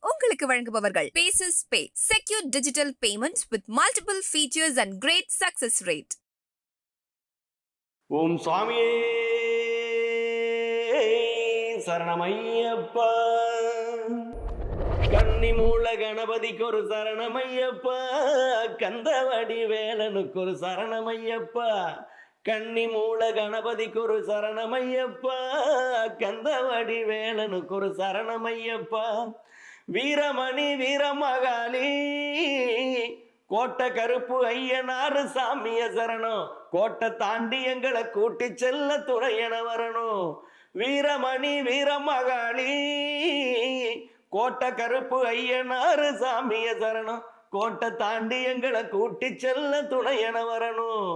உங்களுக்கு வழங்குபவர்கள். Bases pay secure digital payment with multiple features and great success rate ஓம் சுவாமியே சரணமையப்பா. கன்னி மூல கணபதிக்கு ஒரு சரணமையப்பா. கந்தவடி வேலனுக்கு ஒரு சரணமையப்பா. கன்னி மூல கணபதிக்கு ஒரு சரணமையப்பா. கந்தவடி வேலனுக்கு ஒரு சரணமையப்பா. வீரமணி வீரமகாளி கோட்டை கருப்பு ஐயனாறு சாமிய சரணம். கோட்டை தாண்டி எங்களை கூட்டி செல்ல துணையென வரணும். வீரமணி வீரமகாளி கோட்டை கருப்பு ஐயனாறு சாமிய சரணம். கோட்டை தாண்டி எங்களை கூட்டி செல்ல துணையென வரணும்.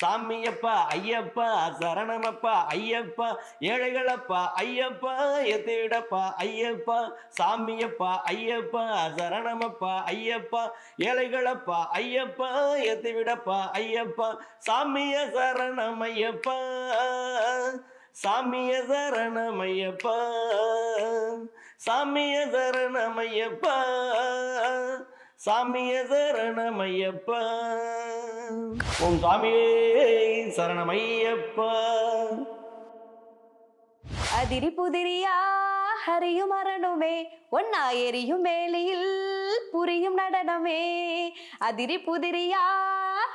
சாமியப்பா ஐயப்பா சரணமப்பா ஐயப்பா ஏழைகளப்பா ஐயப்பா எத்திவிடப்பா ஐயப்பா சாமியப்பா ஐயப்பா சரணமப்பா ஐயப்பா ஏழைகளப்பா ஐயப்பா எத்திவிடப்பா ஐயப்பா சாமிய சரணமையப்பா சாமிய சரணமையப்பா சாமிய சரணமையப்பா. சாமிய சரணமையப்பா. ஓம் சாமியே சரணமையப்பா. அதிரி புதிரியா ஹரியும் மரணமே ஒன்னா எரியும் வேலியில் புரியும் நடனமே. அதிரி புதிரியா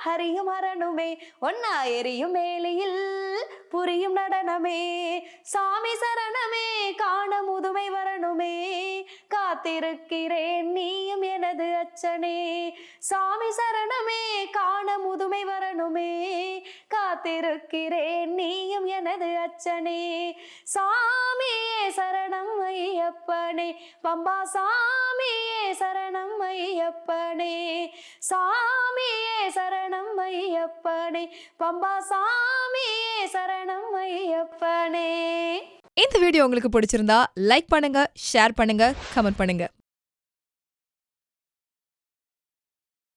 ஹரியும் மரணமே ஒன்னா எரியும் வேலியில் புரியும் நடனமே. சாமி சரணமே காண முதுமை வரணுமே. காத்திருக்கிறேன் நீயும் எனது அச்சனே. சாமி சரணமே காண முதுமை வரணுமே. காத்திருக்கிறேன் நீயும் எனது அச்சனே. சாமியே சரணம் ஐயப்பனே. பம்பா சாமியே சரணம் ஐயப்பனே. சாமியே சரணம் ஐயப்பனே. பம்பா சாமியே சரணம் ஐயப்பனே. இந்த வீடியோ உங்களுக்கு பிடிச்சிருந்தா லைக் பண்ணுங்க ஷேர் பண்ணுங்க கமெண்ட் பண்ணுங்க.